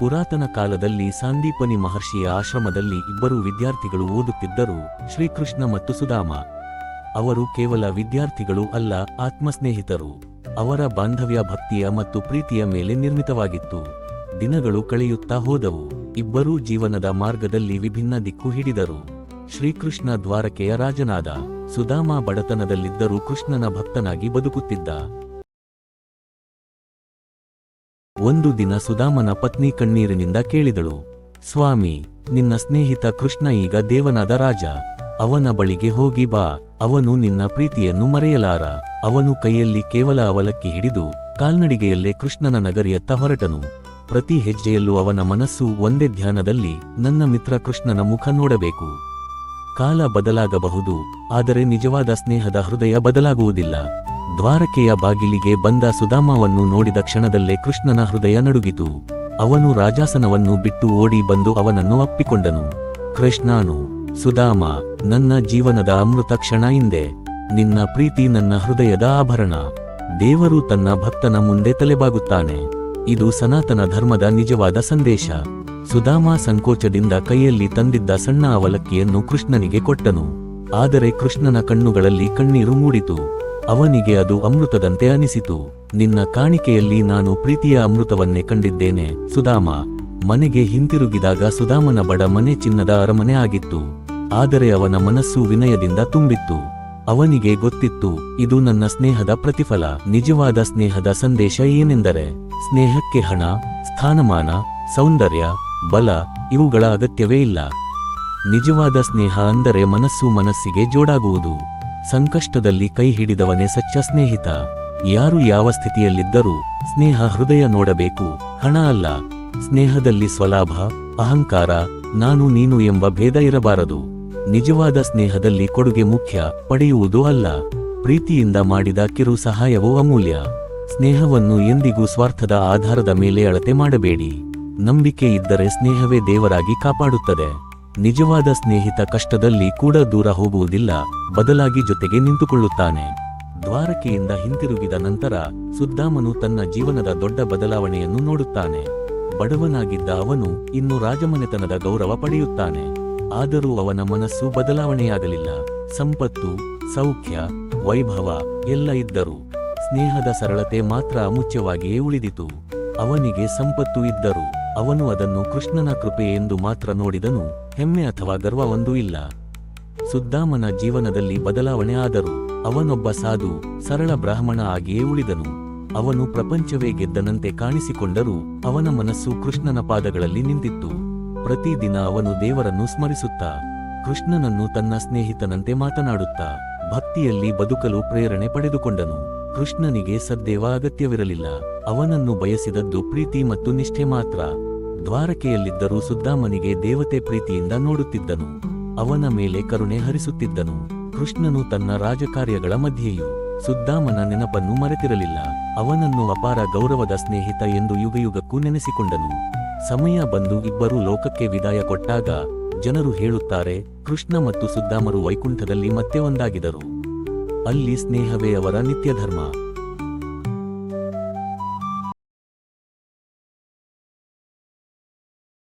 ಪುರಾತನ ಕಾಲದಲ್ಲಿ ಸಾಂದೀಪನಿ ಮಹರ್ಷಿಯ ಆಶ್ರಮದಲ್ಲಿ ಇಬ್ಬರು ವಿದ್ಯಾರ್ಥಿಗಳು ಓದುತ್ತಿದ್ದರು, ಶ್ರೀಕೃಷ್ಣ ಮತ್ತು ಸುಧಾಮ. ಅವರು ಕೇವಲ ವಿದ್ಯಾರ್ಥಿಗಳು ಅಲ್ಲ, ಆತ್ಮಸ್ನೇಹಿತರು. ಅವರ ಬಾಂಧವ್ಯ ಭಕ್ತಿಯ ಮತ್ತು ಪ್ರೀತಿಯ ಮೇಲೆ ನಿರ್ಮಿತವಾಗಿತ್ತು. ದಿನಗಳು ಕಳೆಯುತ್ತಾ ಹೋದವು, ಇಬ್ಬರೂ ಜೀವನದ ಮಾರ್ಗದಲ್ಲಿ ವಿಭಿನ್ನ ದಿಕ್ಕು ಹಿಡಿದರು. ಶ್ರೀಕೃಷ್ಣ ದ್ವಾರಕೆಯ ರಾಜನಾದ ಸುಧಾಮ ಬಡತನದಲ್ಲಿದ್ದರೂ ಕೃಷ್ಣನ ಭಕ್ತನಾಗಿ ಬದುಕುತ್ತಿದ್ದ. ಒಂದು ದಿನ ಸುಧಾಮನ ಪತ್ನಿ ಕಣ್ಣೀರಿನಿಂದ ಕೇಳಿದಳು, ಸ್ವಾಮಿ, ನಿನ್ನ ಸ್ನೇಹಿತ ಕೃಷ್ಣ ಈಗ ದೇವನಾದ ರಾಜ. ಅವನ ಬಳಿಗೆ ಹೋಗಿ ಬಾ, ಅವನು ನಿನ್ನ ಪ್ರೀತಿಯನ್ನು ಮರೆಯಲಾರ. ಅವನು ಕೈಯಲ್ಲಿ ಕೇವಲ ಅವಲಕ್ಕಿ ಹಿಡಿದು ಕಾಲ್ನಡಿಗೆಯಲ್ಲೇ ಕೃಷ್ಣನ ನಗರಿಯತ್ತ ಹೊರಟನು. ಪ್ರತಿ ಹೆಜ್ಜೆಯಲ್ಲೂ ಅವನ ಮನಸ್ಸು ಒಂದೇ ಧ್ಯಾನದಲ್ಲಿ ನನ್ನ ಮಿತ್ರ ಕೃಷ್ಣನ ಮುಖ ನೋಡಬೇಕು. ಕಾಲ ಬದಲಾಗಬಹುದು, ಆದರೆ ನಿಜವಾದ ಸ್ನೇಹದ ಹೃದಯ ಬದಲಾಗುವುದಿಲ್ಲ. ದ್ವಾರಕೆಯ ಬಾಗಿಲಿಗೆ ಬಂದ ಸುಧಾಮವನ್ನು ನೋಡಿದ ಕ್ಷಣದಲ್ಲೇ ಕೃಷ್ಣನ ಹೃದಯ ನಡುಗಿತು. ಅವನು ರಾಜಾಸನವನ್ನು ಬಿಟ್ಟು ಓಡಿ ಬಂದು ಅವನನ್ನು ಅಪ್ಪಿಕೊಂಡನು. ಕೃಷ್ಣಾನು, ಸುಧಾಮ, ನನ್ನ ಜೀವನದ ಅಮೃತ ಕ್ಷಣ ಹಿಂದೆ ನಿನ್ನ ಪ್ರೀತಿ ನನ್ನ ಹೃದಯದ ಆಭರಣ. ದೇವರು ತನ್ನ ಭಕ್ತನ ಮುಂದೆ ತಲೆಬಾಗುತ್ತಾನೆ. ಇದು ಸನಾತನ ಧರ್ಮದ ನಿಜವಾದ ಸಂದೇಶ. ಸುಧಾಮ ಸಂಕೋಚದಿಂದ ಕೈಯಲ್ಲಿ ತಂದಿದ್ದ ಸಣ್ಣ ಅವಲಕ್ಕಿಯನ್ನು ಕೃಷ್ಣನಿಗೆ ಕೊಟ್ಟನು. ಆದರೆ ಕೃಷ್ಣನ ಕಣ್ಣುಗಳಲ್ಲಿ ಕಣ್ಣೀರು ಮೂಡಿತು. ಅವನಿಗೆ ಅದು ಅಮೃತದಂತೆ ಅನಿಸಿತು. ನಿನ್ನ ಕಾಣಿಕೆಯಲ್ಲಿ ನಾನು ಪ್ರೀತಿಯ ಅಮೃತವನ್ನೇ ಕಂಡಿದ್ದೇನೆ. ಸುಧಾಮ, ಮನೆಗೆ ಹಿಂತಿರುಗಿದಾಗ ಸುಧಾಮನ ಬಡ ಮನೆ ಚಿನ್ನದ ಅರಮನೆ ಆಗಿತ್ತು. ಆದರೆ ಅವನ ಮನಸ್ಸು ವಿನಯದಿಂದ ತುಂಬಿತ್ತು. ಅವನಿಗೆ ಗೊತ್ತಿತ್ತು, ಇದು ನನ್ನ ಸ್ನೇಹದ ಪ್ರತಿಫಲ. ನಿಜವಾದ ಸ್ನೇಹದ ಸಂದೇಶ ಏನೆಂದರೆ, ಸ್ನೇಹಕ್ಕೆ ಹಣ, ಸ್ಥಾನಮಾನ, ಸೌಂದರ್ಯ, ಬಲ, ಇವುಗಳ ಅಗತ್ಯವೇ ಇಲ್ಲ. ನಿಜವಾದ ಸ್ನೇಹ ಅಂದರೆ ಮನಸ್ಸು ಮನಸ್ಸಿಗೆ ಜೋಡಾಗುವುದು. ಸಂಕಷ್ಟದಲ್ಲಿ ಕೈ ಹಿಡಿದವನೇ ಸಚ್ಚ ಸ್ನೇಹಿತ. ಯಾರು ಯಾವ ಸ್ಥಿತಿಯಲ್ಲಿದ್ದರೂ ಸ್ನೇಹ ಹೃದಯ ನೋಡಬೇಕು. ಹಣ ಅಲ್ಲ. ಸ್ನೇಹದಲ್ಲಿ ಸ್ವಲಾಭ, ಅಹಂಕಾರ, ನಾನು ನೀನು ಎಂಬ ಭೇದ ಇರಬಾರದು. ನಿಜವಾದ ಸ್ನೇಹದಲ್ಲಿ ಕೊಡುಗೆ ಮುಖ್ಯ, ಪಡೆಯುವುದು ಅಲ್ಲ. ಪ್ರೀತಿಯಿಂದ ಮಾಡಿದ ಕಿರು ಸಹಾಯವೂ ಅಮೂಲ್ಯ. ಸ್ನೇಹವನ್ನು ಎಂದಿಗೂ ಸ್ವಾರ್ಥದ ಆಧಾರದ ಮೇಲೆ ಅಳತೆ ಮಾಡಬೇಡಿ. ನಂಬಿಕೆ ಇದ್ದರೆ ಸ್ನೇಹವೇ ದೇವರಾಗಿ ಕಾಪಾಡುತ್ತದೆ. ನಿಜವಾದ ಸ್ನೇಹಿತ ಕಷ್ಟದಲ್ಲಿ ಕೂಡ ದೂರ ಹೋಗುವುದಿಲ್ಲ, ಬದಲಾಗಿ ಜೊತೆಗೆ ನಿಂತುಕೊಳ್ಳುತ್ತಾನೆ. ದ್ವಾರಕೆಯಿಂದ ಹಿಂತಿರುಗಿದ ನಂತರ ಸುದ್ದಾಮನು ತನ್ನ ಜೀವನದ ದೊಡ್ಡ ಬದಲಾವಣೆಯನ್ನು ನೋಡುತ್ತಾನೆ. ಬಡವನಾಗಿದ್ದ ಅವನು ಇನ್ನು ರಾಜಮನೆತನದ ಗೌರವ ಪಡೆಯುತ್ತಾನೆ. ಆದರೂ ಅವನ ಮನಸ್ಸು ಬದಲಾವಣೆಯಾಗಲಿಲ್ಲ. ಸಂಪತ್ತು, ಸೌಖ್ಯ, ವೈಭವ ಎಲ್ಲ ಇದ್ದರು. ಸ್ನೇಹದ ಸರಳತೆ ಮಾತ್ರ ಅಮುಚ್ಯವಾಗಿಯೇ ಉಳಿದಿತು. ಅವನಿಗೆ ಸಂಪತ್ತು ಇದ್ದರು. ಅವನು ಅದನ್ನು ಕೃಷ್ಣನ ಕೃಪೆ ಎಂದು ಮಾತ್ರ ನೋಡಿದನು. ಹೆಮ್ಮೆ ಅಥವಾ ಗರ್ವವೊಂದೂ ಇಲ್ಲ. ಸುದ್ದಾಮನ ಜೀವನದಲ್ಲಿ ಬದಲಾವಣೆ ಆದರೂ ಅವನೊಬ್ಬ ಸಾಧು, ಸರಳ ಬ್ರಾಹ್ಮಣ ಆಗಿಯೇ ಉಳಿದನು. ಅವನು ಪ್ರಪಂಚವೇ ಗೆದ್ದನಂತೆ ಕಾಣಿಸಿಕೊಂಡರೂ ಅವನ ಮನಸ್ಸು ಕೃಷ್ಣನ ಪಾದಗಳಲ್ಲಿ ನಿಂತಿತ್ತು. ಪ್ರತಿದಿನ ಅವನು ದೇವರನ್ನು ಸ್ಮರಿಸುತ್ತಾ, ಕೃಷ್ಣನನ್ನು ತನ್ನ ಸ್ನೇಹಿತನಂತೆ ಮಾತನಾಡುತ್ತಾ, ಭಕ್ತಿಯಲ್ಲಿ ಬದುಕಲು ಪ್ರೇರಣೆ ಪಡೆದುಕೊಂಡನು. ಕೃಷ್ಣನಿಗೆ ಸದ್ದೇವ ಅಗತ್ಯವಿರಲಿಲ್ಲ. ಅವನನ್ನು ಬಯಸಿದದ್ದು ಪ್ರೀತಿ ಮತ್ತು ನಿಷ್ಠೆ ಮಾತ್ರ. ದ್ವಾರಕೆಯಲ್ಲಿದ್ದರೂ ಸುದ್ದಾಮನಿಗೆ ದೇವತೆ ಪ್ರೀತಿಯಿಂದ ನೋಡುತ್ತಿದ್ದನು. ಅವನ ಮೇಲೆ ಕರುಣೆ ಹರಿಸುತ್ತಿದ್ದನು. ಕೃಷ್ಣನು ತನ್ನ ರಾಜಕಾರ್ಯಗಳ ಮಧ್ಯೆಯೂ ಸುದ್ದಾಮನ ನೆನಪನ್ನು ಮರೆತಿರಲಿಲ್ಲ. ಅವನನ್ನು ಅಪಾರ ಗೌರವದ ಸ್ನೇಹಿತ ಎಂದು ಯುಗಯುಗಕ್ಕೂ ನೆನೆಸಿಕೊಂಡನು. ಸಮಯ ಬಂದು ಇಬ್ಬರೂ ಲೋಕಕ್ಕೆ ವಿದಾಯ ಕೊಟ್ಟಾಗ ಜನರು ಹೇಳುತ್ತಾರೆ, ಕೃಷ್ಣ ಮತ್ತು ಸುದ್ದಾಮರು ವೈಕುಂಠದಲ್ಲಿ ಮತ್ತೆ ಒಂದಾಗಿದರು ಅಲ್ಲಿ ಸ್ನೇಹವೇ ಅವರ ನಿತ್ಯ ಧರ್ಮ